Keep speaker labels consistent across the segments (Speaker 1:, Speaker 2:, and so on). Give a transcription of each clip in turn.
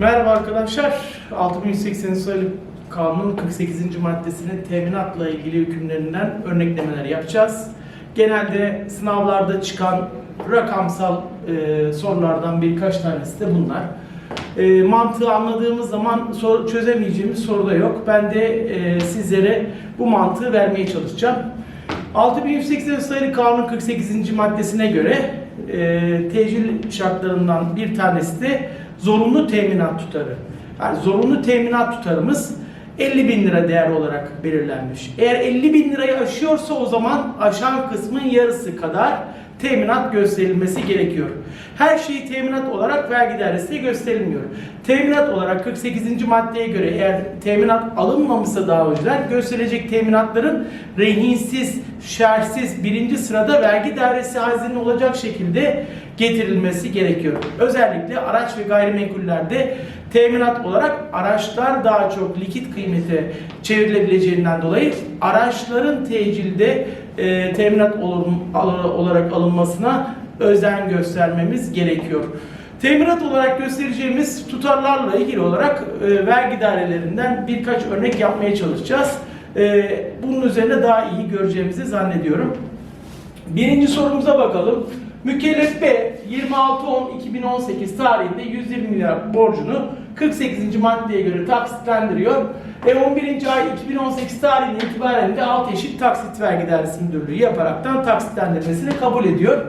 Speaker 1: Merhaba arkadaşlar. 6180 sayılı kanunun 48. maddesinin teminatla ilgili hükümlerinden örneklemeler yapacağız. Genelde sınavlarda çıkan rakamsal e, sorulardan birkaç tanesi de bunlar. E, mantığı anladığımız zaman sor- çözemeyeceğimiz soru da yok. Ben de e, sizlere bu mantığı vermeye çalışacağım. 6180 sayılı kanun 48. maddesine göre e, tecil şartlarından bir tanesi de zorunlu teminat tutarı. Yani zorunlu teminat tutarımız 50 bin lira değer olarak belirlenmiş. Eğer 50 bin lirayı aşıyorsa o zaman aşan kısmın yarısı kadar teminat gösterilmesi gerekiyor. Her şey teminat olarak vergi dairesine gösterilmiyor. Teminat olarak 48. maddeye göre eğer teminat alınmamışsa daha önceden gösterilecek teminatların rehinsiz, şersiz birinci sırada vergi dairesi hazinesi olacak şekilde getirilmesi gerekiyor. Özellikle araç ve gayrimenkullerde teminat olarak araçlar daha çok likit kıymete çevrilebileceğinden dolayı araçların tecilde e, teminat olun- olarak alınmasına özen göstermemiz gerekiyor. Teminat olarak göstereceğimiz tutarlarla ilgili olarak e, vergi dairelerinden birkaç örnek yapmaya çalışacağız. E, bunun üzerine daha iyi göreceğimizi zannediyorum. Birinci sorumuza bakalım. Mükellef B 26.10.2018 tarihinde 120 milyar borcunu 48. maddeye göre taksitlendiriyor. Ve 11. ay 2018 tarihinden itibaren de 6 eşit taksit vergi dairesi müdürlüğü yaparaktan taksitlendirmesini kabul ediyor.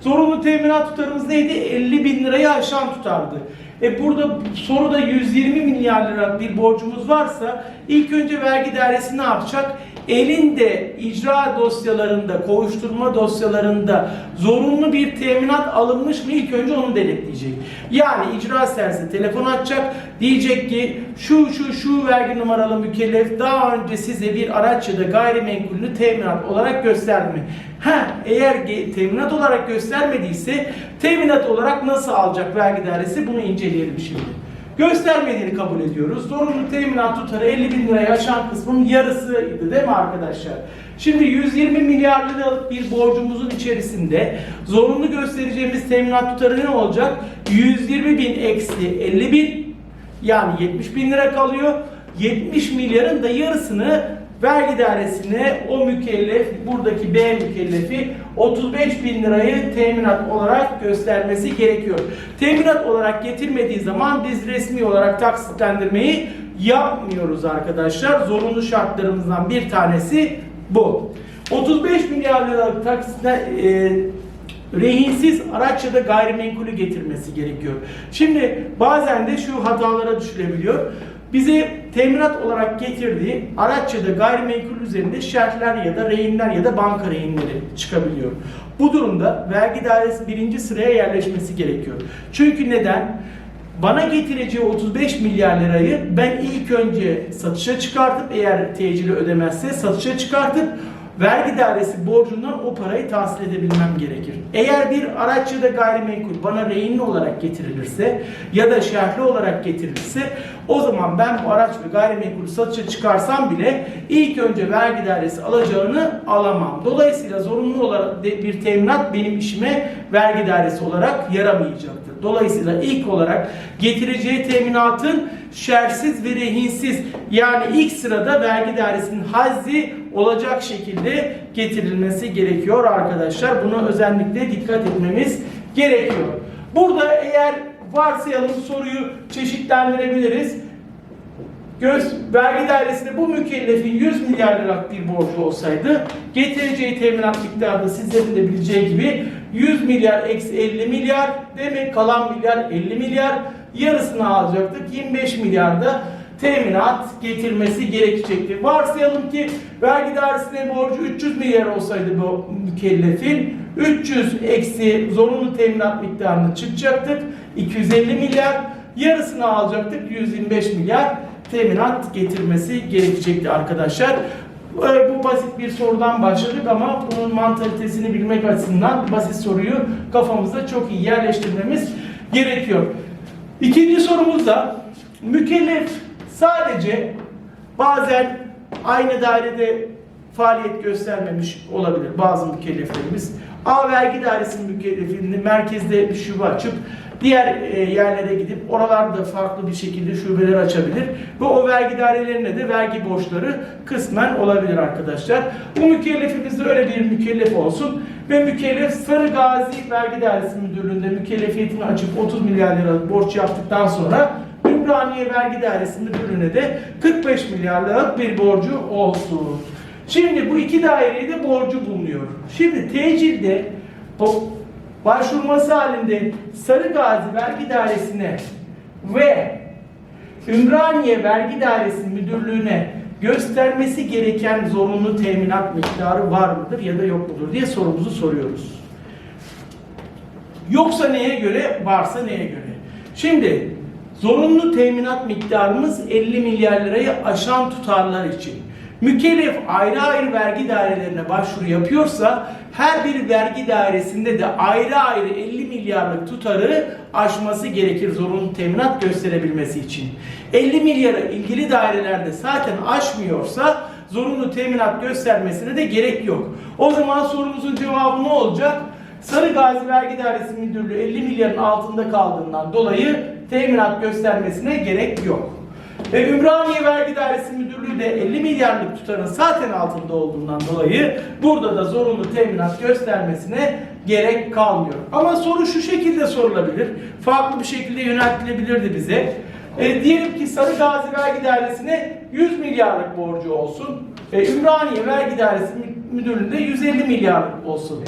Speaker 1: Zorunlu teminat tutarımız neydi? 50 bin lirayı aşan tutardı. E burada soruda 120 milyar lira bir borcumuz varsa ilk önce vergi dairesi ne yapacak? Elinde icra dosyalarında, kovuşturma dosyalarında zorunlu bir teminat alınmış mı ilk önce onu denetleyecek. Yani icra servisi telefon açacak, diyecek ki şu şu şu vergi numaralı mükellef daha önce size bir araç ya da gayrimenkulünü teminat olarak gösterdi mi? Ha, eğer teminat olarak göstermediyse teminat olarak nasıl alacak vergi dairesi bunu inceleyelim şimdi. Göstermediğini kabul ediyoruz. Zorunlu teminat tutarı 50 bin liraya aşan kısmın yarısıydı değil mi arkadaşlar? Şimdi 120 milyar liralık bir borcumuzun içerisinde zorunlu göstereceğimiz teminat tutarı ne olacak? 120 bin eksi 50 bin yani 70 bin lira kalıyor. 70 milyarın da yarısını vergi dairesine o mükellef, buradaki B mükellefi 35 bin lirayı teminat olarak göstermesi gerekiyor. Teminat olarak getirmediği zaman biz resmi olarak taksitlendirmeyi yapmıyoruz arkadaşlar. Zorunlu şartlarımızdan bir tanesi bu. 35 milyar liralık taksitle e, rehinsiz araç ya da gayrimenkulü getirmesi gerekiyor. Şimdi bazen de şu hatalara düşülebiliyor. Bize teminat olarak getirdiği araç ya da gayrimenkul üzerinde şerhler ya da rehinler ya da banka rehinleri çıkabiliyor. Bu durumda vergi dairesi birinci sıraya yerleşmesi gerekiyor. Çünkü neden? Bana getireceği 35 milyar lirayı ben ilk önce satışa çıkartıp eğer tecili ödemezse satışa çıkartıp vergi dairesi borcundan o parayı tahsil edebilmem gerekir. Eğer bir araç ya da gayrimenkul bana rehinli olarak getirilirse ya da şerhli olarak getirilirse o zaman ben bu araç ve gayrimenkulü satışa çıkarsam bile ilk önce vergi dairesi alacağını alamam. Dolayısıyla zorunlu olarak bir teminat benim işime vergi dairesi olarak yaramayacaktır. Dolayısıyla ilk olarak getireceği teminatın şersiz ve rehinsiz yani ilk sırada vergi dairesinin hazzi olacak şekilde getirilmesi gerekiyor arkadaşlar. Buna özellikle dikkat etmemiz gerekiyor. Burada eğer varsayalım soruyu çeşitlendirebiliriz. Göz, vergi dairesinde bu mükellefin 100 milyar liralık bir borcu olsaydı getireceği teminat miktarı da sizlerin de bileceği gibi 100 milyar eksi 50 milyar demek kalan milyar 50 milyar yarısını alacaktık 25 milyarda teminat getirmesi gerekecekti. Varsayalım ki vergi dairesine borcu 300 milyar olsaydı bu mükellefin 300 eksi zorunlu teminat miktarını çıkacaktık 250 milyar yarısını alacaktık 125 milyar teminat getirmesi gerekecekti arkadaşlar. Böyle Bu basit bir sorudan başladık ama bunun mantalitesini bilmek açısından basit soruyu kafamızda çok iyi yerleştirmemiz gerekiyor. İkinci sorumuz da mükellef sadece bazen aynı dairede faaliyet göstermemiş olabilir bazı mükelleflerimiz. A vergi dairesinin mükellefinin merkezde bir şube açıp diğer e, yerlere gidip oralarda farklı bir şekilde şubeler açabilir ve o vergi dairelerine de vergi borçları kısmen olabilir arkadaşlar. Bu mükellefimiz de öyle bir mükellef olsun ve mükellef Sarı Gazi Vergi Dairesi Müdürlüğü'nde mükellefiyetini açıp 30 milyar lira borç yaptıktan sonra Ümraniye Vergi Dairesi Müdürlüğü'ne de 45 milyar liralık bir borcu olsun. Şimdi bu iki daireye de borcu bulunuyor. Şimdi tecilde başvurması halinde Sarı Gazi Vergi Dairesi'ne ve Ümraniye Vergi Dairesi Müdürlüğü'ne göstermesi gereken zorunlu teminat miktarı var mıdır ya da yok mudur diye sorumuzu soruyoruz. Yoksa neye göre, varsa neye göre? Şimdi zorunlu teminat miktarımız 50 milyar lirayı aşan tutarlar için. Mükellef ayrı ayrı vergi dairelerine başvuru yapıyorsa her bir vergi dairesinde de ayrı ayrı 50 milyarlık tutarı aşması gerekir zorunlu teminat gösterebilmesi için. 50 milyarı ilgili dairelerde zaten aşmıyorsa zorunlu teminat göstermesine de gerek yok. O zaman sorumuzun cevabı ne olacak? Sarı Gazi Vergi Dairesi Müdürlüğü 50 milyarın altında kaldığından dolayı teminat göstermesine gerek yok. Ve Ümraniye Vergi Dairesi Müdürlüğü de 50 milyarlık tutarın zaten altında olduğundan dolayı burada da zorunlu teminat göstermesine gerek kalmıyor. Ama soru şu şekilde sorulabilir. Farklı bir şekilde yöneltilebilirdi bize. E, diyelim ki Sarı Gazi Vergi Dairesi'ne 100 milyarlık borcu olsun. E, Ümraniye Vergi Dairesi Müdürlüğü'nde 150 milyarlık olsun.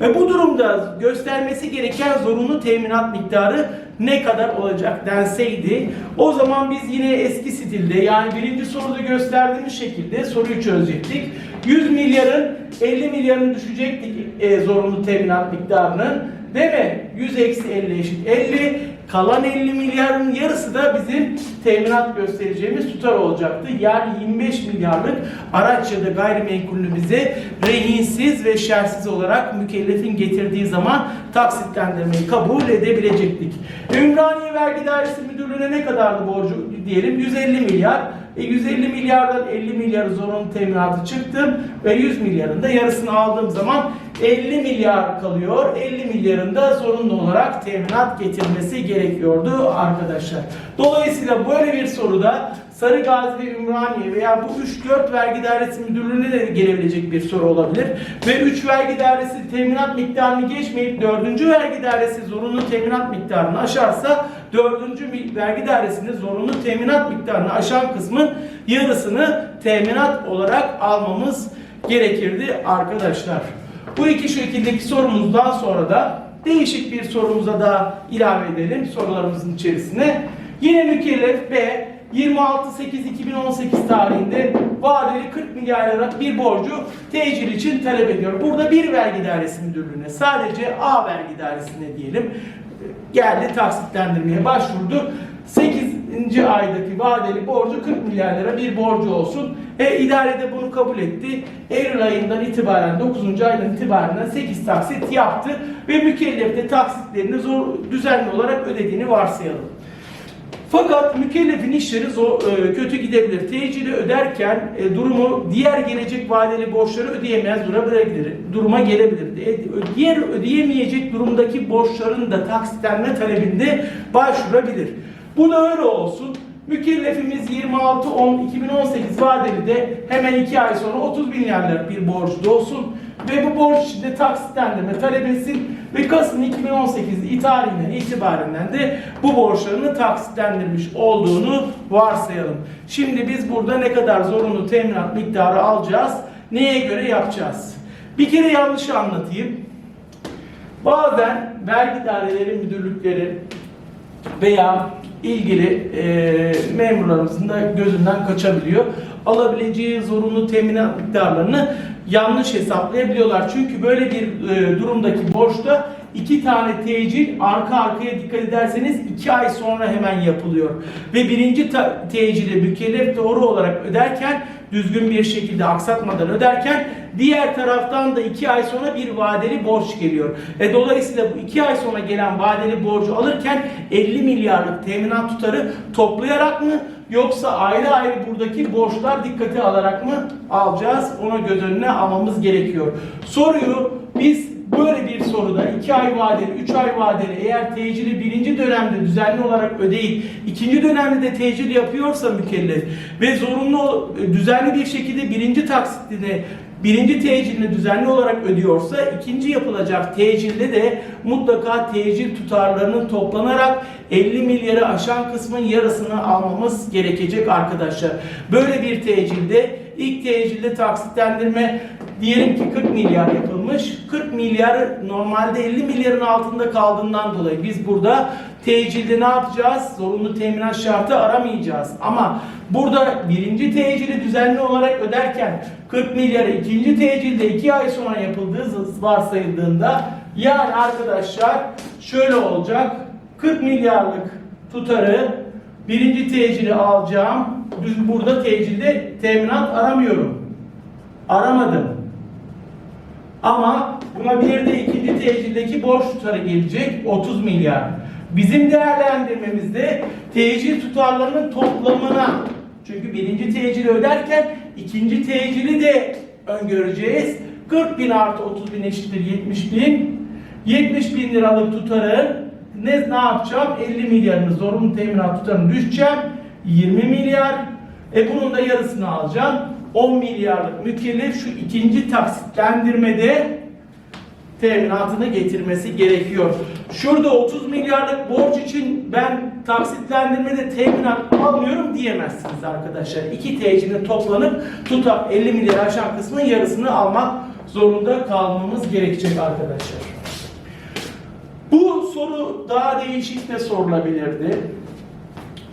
Speaker 1: Ve bu durumda göstermesi gereken zorunlu teminat miktarı ne kadar olacak denseydi o zaman biz yine eski stilde yani birinci soruda gösterdiğimiz şekilde soruyu çözecektik. 100 milyarın 50 milyarın düşecektik e, zorunlu teminat miktarının değil mi? 100 eksi 50 eşit 50 kalan 50 milyarın yarısı da bizim teminat göstereceğimiz tutar olacaktı. Yani 25 milyarlık araç ya da gayrimenkulünü bize rehinsiz ve şersiz olarak mükellefin getirdiği zaman taksitlendirmeyi kabul edebilecektik. Ümraniye Vergi Dairesi Müdürlüğü'ne ne kadardı borcu diyelim? 150 milyar. E 150 milyardan 50 milyarı zorunlu teminatı çıktım ve 100 milyarın da yarısını aldığım zaman 50 milyar kalıyor. 50 milyarın da zorunlu olarak teminat getirmesi gerekiyordu arkadaşlar. Dolayısıyla böyle bir soruda Sarı Gazi ve Ümraniye veya bu 3-4 vergi dairesi müdürlüğüne de gelebilecek bir soru olabilir. Ve 3 vergi dairesi teminat miktarını geçmeyip 4. vergi dairesi zorunlu teminat miktarını aşarsa 4. vergi dairesinin zorunlu teminat miktarını aşan kısmın yarısını teminat olarak almamız gerekirdi arkadaşlar. Bu iki şekildeki sorumuzdan sonra da değişik bir sorumuza da ilave edelim sorularımızın içerisine. Yine mükellef B 26.8.2018 tarihinde vadeli 40 milyar liralık bir borcu tecil için talep ediyor. Burada bir vergi dairesi müdürlüğüne sadece A vergi dairesine diyelim geldi taksitlendirmeye başvurdu. 8. aydaki vadeli borcu 40 milyar lira bir borcu olsun. E, idare de bunu kabul etti. Eylül ayından itibaren 9. aydan itibaren 8 taksit yaptı ve mükellef de taksitlerini zor, düzenli olarak ödediğini varsayalım. Fakat mükellefin işleri zor, e, kötü gidebilir. Tecili öderken e, durumu diğer gelecek vadeli borçları ödeyemez durabilir, duruma gelebilir. E, diğer ödeyemeyecek durumdaki borçların da taksitlenme talebinde başvurabilir. Bu da öyle olsun. Mükellefimiz 26-10-2018 vadeli de hemen 2 ay sonra 30 bin liralık bir borcu olsun ve bu borç içinde taksitlendirme talep etsin ve Kasım 2018 tarihinden itibaren de bu borçlarını taksitlendirmiş olduğunu varsayalım. Şimdi biz burada ne kadar zorunlu teminat miktarı alacağız? Neye göre yapacağız? Bir kere yanlış anlatayım. Bazen vergi daireleri müdürlükleri veya ilgili e, memurlarımızın da gözünden kaçabiliyor. Alabileceği zorunlu teminat miktarlarını yanlış hesaplayabiliyorlar. Çünkü böyle bir e, durumdaki borçta iki tane tecil arka arkaya dikkat ederseniz iki ay sonra hemen yapılıyor. Ve birinci tecili mükellef doğru olarak öderken düzgün bir şekilde aksatmadan öderken diğer taraftan da iki ay sonra bir vadeli borç geliyor. E, dolayısıyla bu iki ay sonra gelen vadeli borcu alırken 50 milyarlık teminat tutarı toplayarak mı yoksa ayrı ayrı buradaki borçlar dikkate alarak mı alacağız? Ona göz önüne almamız gerekiyor. Soruyu biz Böyle bir soruda 2 ay vadeli, 3 ay vadeli eğer tecili birinci dönemde düzenli olarak ödeyip ikinci dönemde de tecil yapıyorsa mükellef ve zorunlu düzenli bir şekilde birinci taksitini birinci tecilini düzenli olarak ödüyorsa ikinci yapılacak tecilde de mutlaka tecil tutarlarının toplanarak 50 milyarı aşan kısmın yarısını almamız gerekecek arkadaşlar. Böyle bir tecilde ilk tecilde taksitlendirme diyelim ki 40 milyar yapılmış. 40 milyar normalde 50 milyarın altında kaldığından dolayı biz burada tecilde ne yapacağız? Zorunlu teminat şartı aramayacağız. Ama burada birinci tecili düzenli olarak öderken 40 milyarı ikinci tecilde 2 ay sonra yapıldığı varsayıldığında yani arkadaşlar şöyle olacak. 40 milyarlık tutarı birinci tecili alacağım. Düz burada tecilde teminat aramıyorum. Aramadım. Ama buna bir de ikinci tecildeki borç tutarı gelecek 30 milyar. Bizim değerlendirmemizde tecil tutarlarının toplamına çünkü birinci tecili öderken ikinci tecili de öngöreceğiz. 40 bin artı 30 bin eşittir 70 bin. 70 bin liralık tutarı ne, ne yapacağım? 50 milyarını zorunlu teminat tutarını düşeceğim. 20 milyar. E bunun da yarısını alacağım. 10 milyarlık mükellef şu ikinci taksitlendirmede teminatını getirmesi gerekiyor. Şurada 30 milyarlık borç için ben taksitlendirmede teminat almıyorum diyemezsiniz arkadaşlar. İki tecinin toplanıp tutar 50 milyar aşan kısmın yarısını almak zorunda kalmamız gerekecek arkadaşlar. Bu soru daha değişik de sorulabilirdi.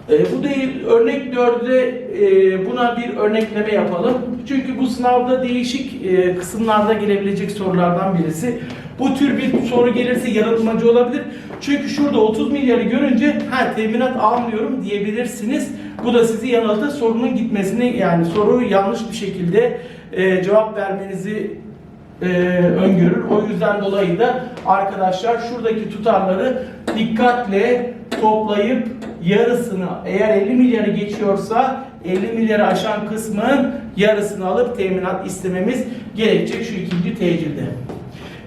Speaker 1: E, bu değil, örnek 4'de e, buna bir örnekleme yapalım. Çünkü bu sınavda değişik e, kısımlarda gelebilecek sorulardan birisi. Bu tür bir soru gelirse yanıltmacı olabilir. Çünkü şurada 30 milyarı görünce ha teminat almıyorum diyebilirsiniz. Bu da sizi yanıltır. Sorunun gitmesini yani soruyu yanlış bir şekilde e, cevap vermenizi e, öngörür. O yüzden dolayı da arkadaşlar şuradaki tutarları dikkatle toplayıp yarısını eğer 50 milyarı geçiyorsa 50 milyarı aşan kısmın yarısını alıp teminat istememiz gerekecek şu ikinci tecilde.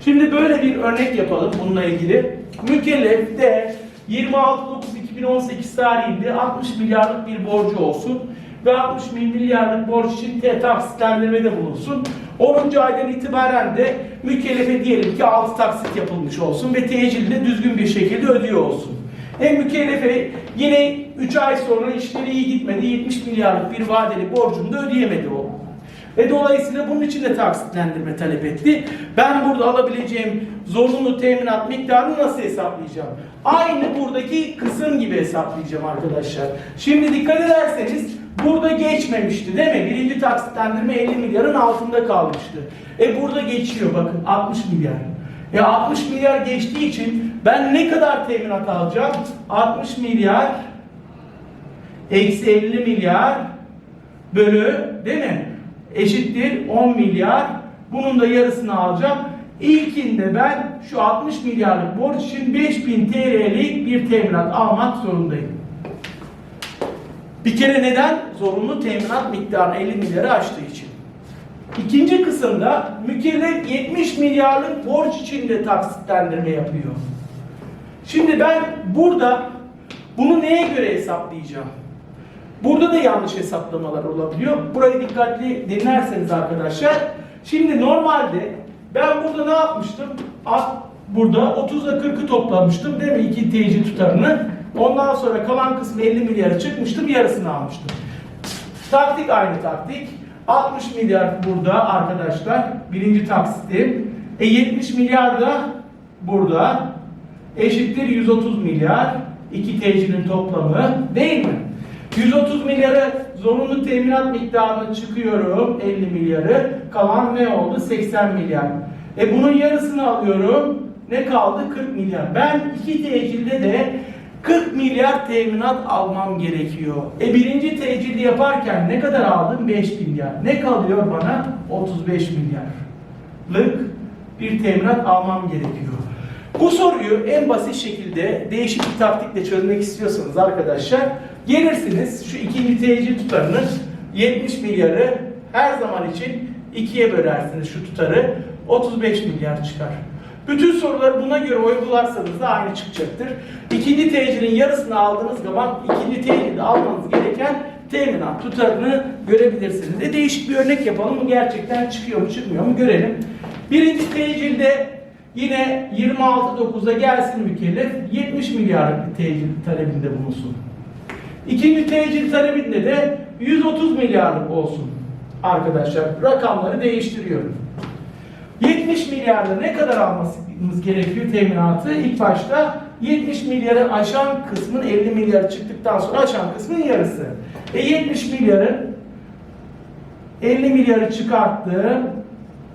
Speaker 1: Şimdi böyle bir örnek yapalım bununla ilgili. Mükellef de 26.9.2018 tarihinde 60 milyarlık bir borcu olsun ve 60 milyarlık borç için taksitlendirmede bulunsun. 10. aydan itibaren de mükellefe diyelim ki 6 taksit yapılmış olsun ve tecilde düzgün bir şekilde ödüyor olsun. E mükellefe yine 3 ay sonra işleri iyi gitmedi. 70 milyarlık bir vadeli borcunu da ödeyemedi o. Ve dolayısıyla bunun için de taksitlendirme talep etti. Ben burada alabileceğim zorunlu teminat miktarını nasıl hesaplayacağım? Aynı buradaki kısım gibi hesaplayacağım arkadaşlar. Şimdi dikkat ederseniz burada geçmemişti değil mi? Birinci taksitlendirme 50 milyarın altında kalmıştı. E burada geçiyor bakın 60 milyar. E 60 milyar geçtiği için ben ne kadar teminat alacağım? 60 milyar eksi 50 milyar bölü değil mi? Eşittir 10 milyar. Bunun da yarısını alacağım. İlkinde ben şu 60 milyarlık borç için 5000 TL'lik bir teminat almak zorundayım. Bir kere neden? Zorunlu teminat miktarı 50 milyarı aştığı için. İkinci kısımda mükellef 70 milyarlık borç için de taksitlendirme yapıyor. Şimdi ben burada bunu neye göre hesaplayacağım? Burada da yanlış hesaplamalar olabiliyor. Burayı dikkatli dinlerseniz arkadaşlar. Şimdi normalde ben burada ne yapmıştım? Burada 30'la 40'ı toplamıştım değil mi? İki tecil tutarını. Ondan sonra kalan kısmı 50 milyara çıkmıştım. Yarısını almıştım. Taktik aynı taktik. 60 milyar burada arkadaşlar. Birinci taksitim. E 70 milyar da burada. Eşittir 130 milyar. İki tecilin toplamı değil mi? 130 milyarı zorunlu teminat miktarını çıkıyorum 50 milyarı. Kalan ne oldu? 80 milyar. E bunun yarısını alıyorum. Ne kaldı? 40 milyar. Ben iki tecilde de 40 milyar teminat almam gerekiyor. E birinci tecili yaparken ne kadar aldım? 5 milyar. Ne kalıyor bana? 35 milyarlık bir teminat almam gerekiyor. Bu soruyu en basit şekilde değişik bir taktikle çözmek istiyorsanız arkadaşlar gelirsiniz şu ikinci tecil tutarını 70 milyarı her zaman için ikiye bölersiniz şu tutarı 35 milyar çıkar. Bütün soruları buna göre uygularsanız da aynı çıkacaktır. İkinci tecilin yarısını aldığınız zaman ikinci tecilde almanız gereken teminat tutarını görebilirsiniz. De değişik bir örnek yapalım. Bu gerçekten çıkıyor mu çıkmıyor mu görelim. Birinci tecilde yine 26.9'a gelsin mükellef 70 milyarlık bir tecil talebinde bulunsun. İkinci tecil talebinde de 130 milyarlık olsun. Arkadaşlar rakamları değiştiriyorum. 70 milyarda ne kadar almamız gerekiyor teminatı? İlk başta 70 milyarı aşan kısmın 50 milyar çıktıktan sonra aşan kısmın yarısı. E 70 milyarın 50 milyarı çıkarttım.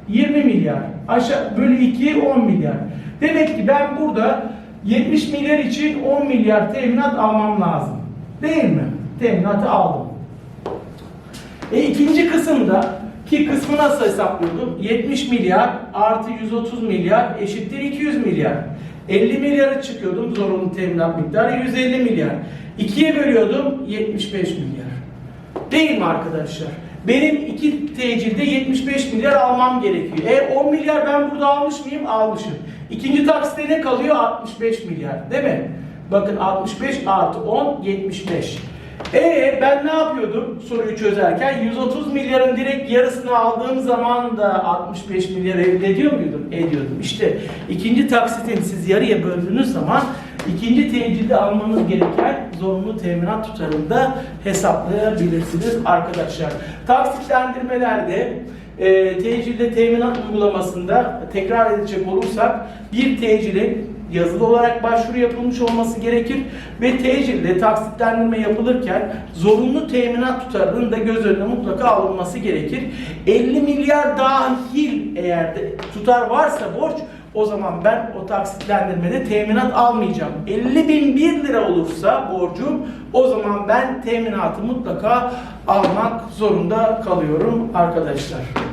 Speaker 1: 20 milyar. Aşağı bölü 2 10 milyar. Demek ki ben burada 70 milyar için 10 milyar teminat almam lazım. Değil mi? Teminatı aldım. E ikinci kısımda ki kısmı nasıl hesaplıyordum? 70 milyar artı 130 milyar eşittir 200 milyar. 50 milyarı çıkıyordum zorunlu teminat miktarı 150 milyar. 2'ye bölüyordum 75 milyar. Değil mi arkadaşlar? Benim iki tecilde 75 milyar almam gerekiyor. E 10 milyar ben burada almış mıyım? Almışım. İkinci taksitte ne kalıyor? 65 milyar. Değil mi? Bakın 65 artı 10 75. E ben ne yapıyordum soruyu çözerken? 130 milyarın direkt yarısını aldığım zaman da 65 milyar elde ediyor muydum? Ediyordum. İşte ikinci taksitin siz yarıya böldüğünüz zaman ikinci tecilde almanız gereken zorunlu teminat tutarını da hesaplayabilirsiniz arkadaşlar. Taksitlendirmelerde e, tecilde teminat uygulamasında tekrar edecek olursak bir tecilin yazılı olarak başvuru yapılmış olması gerekir ve tecilde taksitlendirme yapılırken zorunlu teminat tutarının da göz önüne mutlaka alınması gerekir. 50 milyar dahil eğer de tutar varsa borç o zaman ben o taksitlendirmede teminat almayacağım. 50 bin 1 lira olursa borcum o zaman ben teminatı mutlaka almak zorunda kalıyorum arkadaşlar.